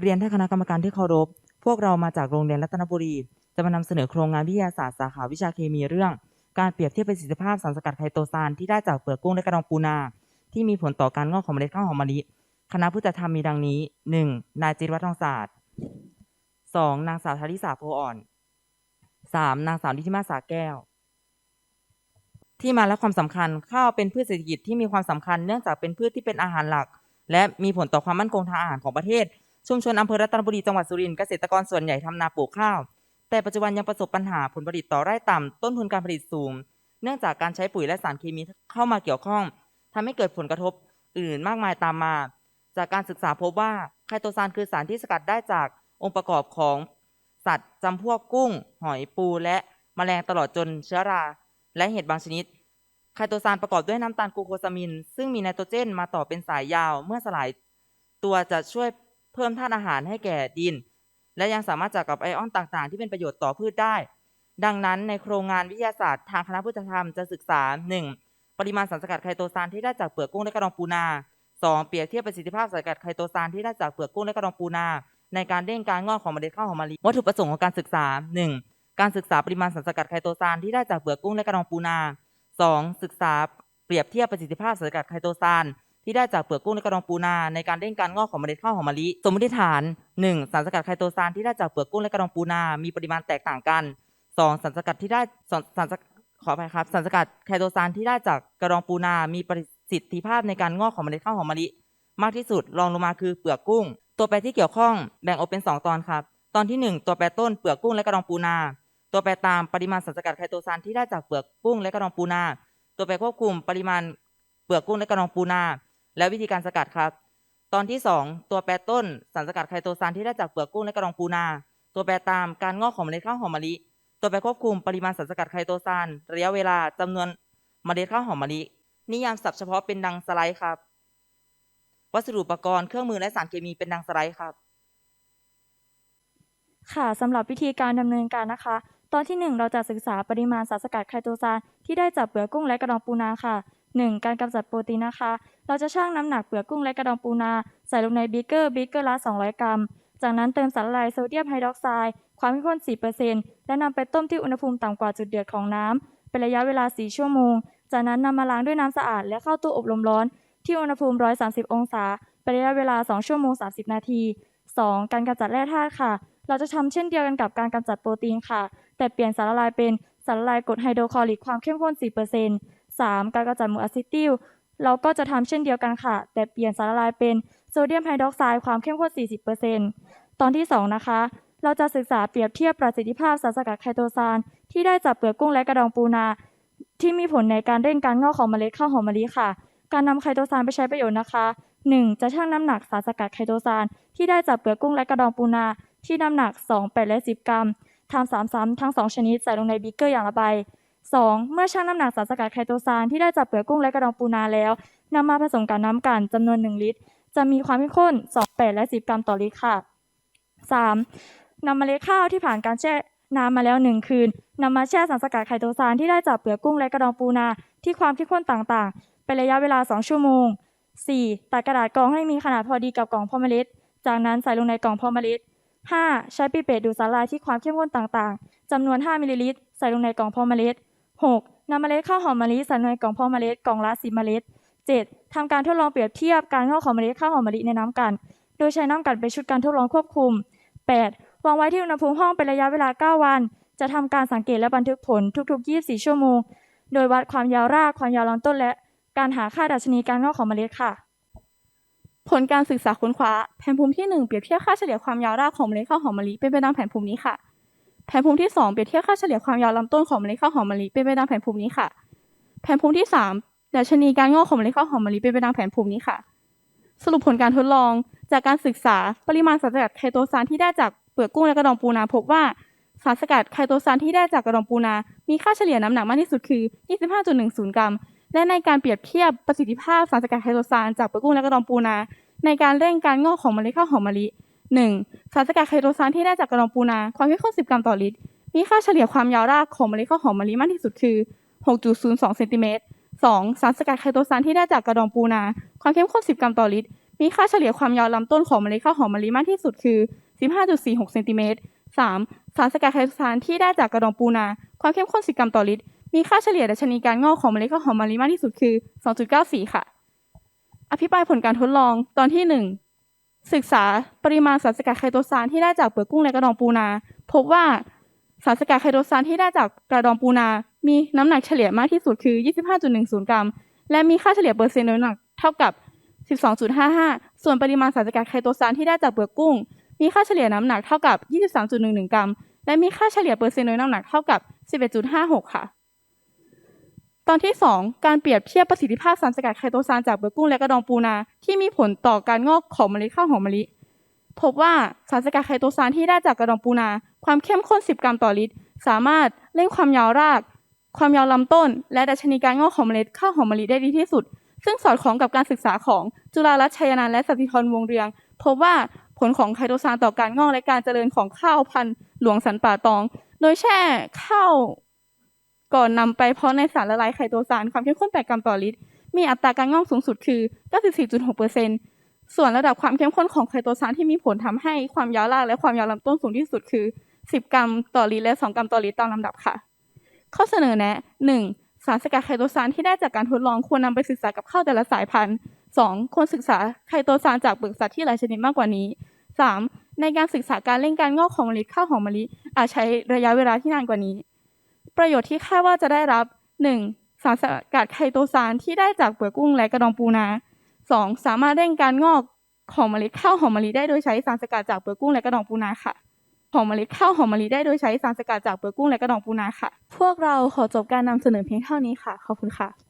เรียนท่านคณะกรรมการที่เคารพ พวกเรามาจากโรงเรียนรัตนบุรี จะมานำเสนอโครงงานวิทยาศาสตร์สาขาวิชาเคมีเรื่อง การเปรียบเทียบประสิทธิภาพสารสกัดไคโตซานที่ได้จากเปลือกกุ้งและกระดองปูนา ที่มีผลต่อการงอกของเมล็ดข้าวหอมมะลิ คณะผู้จัดทำมีดังนี้ 1. นายจิรวัฒน์ทองศาสตร์ 2. นางสาวธาริสาโพอ่อน 3. นางสาวนิธิมาสาแก้ว ที่มาและความสำคัญข้าวเป็นพืชเศรษฐกิจที่มีความสำคัญเนื่องจากเป็นพืชที่เป็นอาหารหลัก และมีผลต่อความมั่นคงทางอาหารของประเทศ ชุมชนอำเภอรัตนบุรีจังหวัดสุรินทร์เกษตรกรส่วนใหญ่ทำนาปลูกข้าว แต่ปัจจุบันยังประสบปัญหาผลผลิตต่อไร่ต่ำต้นทุนการผลิตสูง เนื่องจากการใช้ปุ๋ยและสารเคมีเข้ามาเกี่ยวข้องทำให้เกิดผลกระทบอื่นมากมายตามมา จากการศึกษาพบว่าไคโตซานคือสารที่สกัดได้จากองค์ประกอบของสัตว์จำพวกกุ้ง หอยปูและแมลงตลอดจนเชื้อรา และเห็ดบางชนิด ไคโตซานประกอบด้วยน้ำตาลกลูโคซามิน ซึ่งมีไนโตรเจนมาต่อเป็นสายยาวเมื่อสลาย ตัวจะช่วย เพิ่มธาตุอาหารให้แก่ดิน และยังสามารถจัดกับไอออนต่างๆ ที่เป็นประโยชน์ต่อพืชได้ ดังนั้นในโครงงานวิทยาศาสตร์ทางคณะพุทธธรรมจะศึกษา 1. ปริมาณสารสกัดไคโตซานที่ได้จากเปลือกกุ้งและกระดองปูนา 2. เปรียบเทียบประสิทธิภาพสารสกัดไคโตซานที่ได้จากเปลือกกุ้งและกระดองปูนา ในการเร่งการงอกของเมล็ดข้าวหอมมะลิวัตถุประสงค์ของการศึกษา 1. การศึกษาปริมาณสารสกัดไคโตซานที่ได้จากเปลือกกุ้งและกระดองปูนา 2. ศึกษาเปรียบเทียบประสิทธิภาพสารสกัดไคโตซาน ที่ได้จากเปลือกกุ้งและกระดองปูนาในการเร่งการงอกของเมล็ดข้าวหอมมะลิ สมมติฐาน 1. สารสกัดไคโตซานที่ได้จากเปลือกกุ้งและกระดองปูนา มีปริมาณแตกต่างกัน 2. สารสกัดที่ได้สารสกัดขออภัยครับสารสกัดไคโตซานที่ได้จากกระดองปูนา มีประสิทธิภาพในการงอกของเมล็ดข้าวหอมมะลิ มากที่สุดรองลงมาคือเปลือกกุ้ง ตัวแปรที่เกี่ยวข้องแบ่งออกเป็น 2 ตอนครับ ตอนที่ 1 ตัวแปรต้นเปลือกกุ้งและกระดองปูนา ตัวแปรตามปริมาณสารสกัดไคโตซานที่ได้จากเปลือกกุ้งและกระดองปูนา ตัวแปรควบคุมปริมาณเปลือกกุ้งและกระดองปูนา และวิธีการสกัดครับ ตอนที่ 2 ตัวแปรต้นสารสกัดไคโตซานที่ได้จากเปลือกกุ้งและกระดองปูนา ตัวแปรตามการงอกของเมล็ดข้าวหอมมะลิ ตัวแปรควบคุมปริมาณสารสกัดไคโตซานระยะเวลาจำนวนเมล็ดข้าวหอมมะลิ นิยามศัพท์เฉพาะเป็นดังสไลด์ครับ วัสดุอุปกรณ์เครื่องมือและสารเคมีเป็นดังสไลด์ครับ ค่ะสำหรับวิธีการดำเนินการนะคะ ตอนที่ 1 เราจะศึกษาปริมาณสารสกัดไคโตซานที่ได้จากเปลือกกุ้งและกระดองปูนาค่ะ 1. การกำจัดโปรตีนนะคะ เราจะชั่งน้ำหนักเปลือกกุ้งและกระดองปูนา ใส่ลงในบีเกอร์บีเกอร์ละ 200 กรัม จากนั้นเติมสารละลายโซเดียมไฮดรอกไซด์ความเข้มข้น 4%และนำไปต้มที่อุณหภูมิต่ำกว่าจุดเดือดของน้ำเป็นระยะเวลา 4 ชั่วโมง จากนั้นนำมาล้างด้วยน้ำสะอาด และเข้าตู้อบลมร้อน ที่อุณหภูมิ 130 องศาเป็นระยะเวลา 2 ชั่วโมง 30 นาที 2. การกำจัดแร่ธาตุค่ะ เราจะทำเช่นเดียวกันกับการกำจัดโปรตีนค่ะ แต่เปลี่ยนสารละลายเป็นสารละลายกรดไฮโดรคลอริกความเข้มข้น 4% 3. การกำจัดหมู่อะซิติลเราก็จะทำเช่นเดียวกันค่ะ แต่เปลี่ยนสารละลายเป็นโซเดียมไฮดรอกไซด์ความเข้มข้น 40%ตอนที่ 2 นะคะ เราจะศึกษาเปรียบเทียบประสิทธิภาพสารสกัดไคโตซานที่ได้จากเปลือกกุ้งและกระดองปูนา ที่มีผลในการเร่งการงอกของเมล็ดข้าวหอมมะลิค่ะ การนำไคโตซานไปใช้ประโยชน์นะคะ 1. จะชั่งน้ำหนักสารสกัดไคโตซานที่ได้จากเปลือกกุ้งและกระดองปูนา ที่น้ำหนัก 2 8 และ 10 กรัมทำสามซ้ำทั้ง 2 ชนิดใส่ลงในบีเกอร์อย่างละใบ 2. เมื่อชั่งน้ำหนักสารสกัดไคโตซานที่ได้จากเปลือกกุ้งและกระดองปูนาแล้วนำมาผสมกับน้ำกันจำนวน 1 ลิตร จะมีความเข้มข้น 2 8 และ 10 กรัมต่อลิตรค่ะ 3. นำเมล็ดข้าวที่ผ่านการแช่น้ำมาแล้ว 1 คืนนำมาแช่สารสกัดไคโตซานที่ได้จากเปลือกกุ้งและกระดองปูนาที่ความเข้มข้นต่างๆ เป็นระยะเวลา 2 ชั่วโมง 4. ตัดกระดาษกรองให้มีขนาดพอดีกับกล่องพาะเมล็ด จากนั้นใส่ลงในกล่องพาะเมล็ด 5. ใช้ปิเปตดูดสารละลายที่ความเข้มข้นต่างๆจำนวน 5 มิลลิลิตร ใส่ลงในกล่องพาะเมล็ด 6. นำเมล็ดข้าวหอมมะลิใส่ในกล่องเพาะเมล็ดกล่องละ10เมล็ด 7. ทำการทดลองเปรียบเทียบการงอกของเมล็ดข้าวหอมมะลิในน้ำกัน โดยใช้น้ำกันเป็นชุดการทดลองควบคุม 8. วางไว้ที่อุณหภูมิห้องเป็นระยะเวลา 9 วัน จะทำการสังเกตและบันทึกผลทุกๆ 24 ชั่วโมง โดยวัดความยาวรากความยาวลำต้นและ การหาค่าดัชนีการงอกของเมล็ดค่ะ ผลการศึกษาค้นคว้า แผนภูมิที่ 1 เปรียบเทียบค่าเฉลี่ยความยาวรากของเมล็ดข้าวหอมมะลิเป็นไปตามแผนภูมินี้ค่ะ แผนภูมิที่ 2 เปรียบเทียบค่าเฉลี่ยความยาวลำต้นของเมล็ดข้าวหอมมะลิเป็นไปตามแผนภูมินี้ค่ะ แผนภูมิที่ 3ดัชนีการงอกของเมล็ดข้าวหอมมะลิเป็นไปตามแผนภูมินี้ค่ะ สรุปผลการทดลอง จากการศึกษาปริมาณสารสกัดไคโตซานที่ได้จากเปลือกกุ้งและกระดองปูนาพบว่าสารสกัดไคโตซานที่ได้จากกระดองปูนา มีค่าเฉลี่ยน้ำหนักมากที่สุดคือ 25.10 กรัม และในการเปรียบเทียบประสิทธิภาพสารสกัดไคโตซานจากเปลือกกุ้งและกระดองปูนา ในการเร่งการงอกของเมล็ดข้าวหอมมะลิ 1. สารสกัดไคโตซานที่ได้จากกระดองปูนา ความเข้มข้น 10 กรัมต่อลิตร มีค่าเฉลี่ยความยาวรากของเมล็ดข้าวหอมมะลิมากที่สุดคือ 6.02เซนติเมตร 2. สารสกัดไคโตซานที่ได้จากกระดองปูนา ความเข้มข้น 10 กรัมต่อลิตร มีค่าเฉลี่ยความยาวลำต้นของเมล็ดข้าวหอมมะลิมากที่สุดคือ 15.46เซนติเมตร 3. สารสกัดไคโตซานที่ได้จากกระดองปูนา ความเข้มข้น 10 กรัมต่อลิตร มีค่าเฉลี่ยดัชนีการงอกของเมล็ดข้าวหอมมะลิมากที่สุดคือ 2.94 ค่ะ อภิปรายผลการทดลองตอนที่ 1 ศึกษาปริมาณสารสกัดไคโตซานที่ได้จากเปลือกกุ้งและกระดองปูนา พบว่าสารสกัดไคโตซานที่ได้จากกระดองปูนา มีน้ำหนักเฉลี่ยมากที่สุดคือ 25.10 กรัม และมีค่าเฉลี่ยเปอร์เซ็นต์น้ำหนักเท่ากับ 12.55 ส่วนปริมาณสารสกัดไคโตซานที่ได้จากเปลือกกุ้ง มีค่าเฉลี่ยน้ำหนักเท่ากับ 23.11 กรัม และมีค่าเฉลี่ยเปอร์เซ็นต์น้ำหนักเท่ากับ 11.56 ค่ะ ตอนที่ 2 การเปรียบเทียบประสิทธิภาพสารสกัดไคโตซานจากเปลือกกุ้งและกระดองปูนา ที่มีผลต่อการงอกของเมล็ดข้าวหอมมะลิ พบว่าสารสกัดไคโตซานที่ได้จากกระดองปูนา ความเข้มข้น 10 กรัมต่อลิตร สามารถเร่งความยาวราก ความยาวลำต้น และดัชนีการงอกของเมล็ดข้าวหอมมะลิได้ดีที่สุด ซึ่งสอดคล้องกับการศึกษาของจุฬารัตน์ชัยนันท์และสติธรวงเรือง พบว่าผลของไคโตซานต่อการงอกและการเจริญของข้าวพันธุ์หลวงสันป่าตอง โดยแช่ข้าว ก่อนนำไปเพาะในสารละลายไคโตซานความเข้มข้น 8 กรัมต่อลิตร มีอัตราการงอกสูงสุดคือ 94.6%ส่วนระดับความเข้มข้นของไคโตซานที่มีผลทำให้ความยาวรากและความยาวลำต้นสูงที่สุดคือ 10 กรัมต่อลิตรและ 2 กรัมต่อลิตรตามลำดับค่ะ ข้อเสนอแนะ 1. สารสกัดไคโตซานที่ได้จากการทดลองควรนำไปศึกษากับข้าวแต่ละสายพันธุ์ 2. ควรศึกษาไคโตซานจากเปลือกสัตว์ที่หลายชนิดมากกว่านี้ 3. ในการศึกษาการเร่งการงอกของเมล็ดข้าวหอมมะลิอาจใช้ระยะเวลาที่นานกว่านี้ ประโยชน์ที่คาดว่าจะได้รับ 1. สารสกัดไคโตซานที่ได้จากเปลือกกุ้งและกระดองปูนา 2. สามารถเร่งการงอกของเมล็ดข้าวหอมมะลิได้โดยใช้สารสกัดจากเปลือกกุ้งและกระดองปูนาค่ะของเมล็ดข้าวหอมมะลิได้โดยใช้สารสกัดจากเปลือกกุ้งและกระดองปูนาค่ะ พวกเราขอจบการนำเสนอเพียงเท่านี้ค่ะ ขอบคุณค่ะ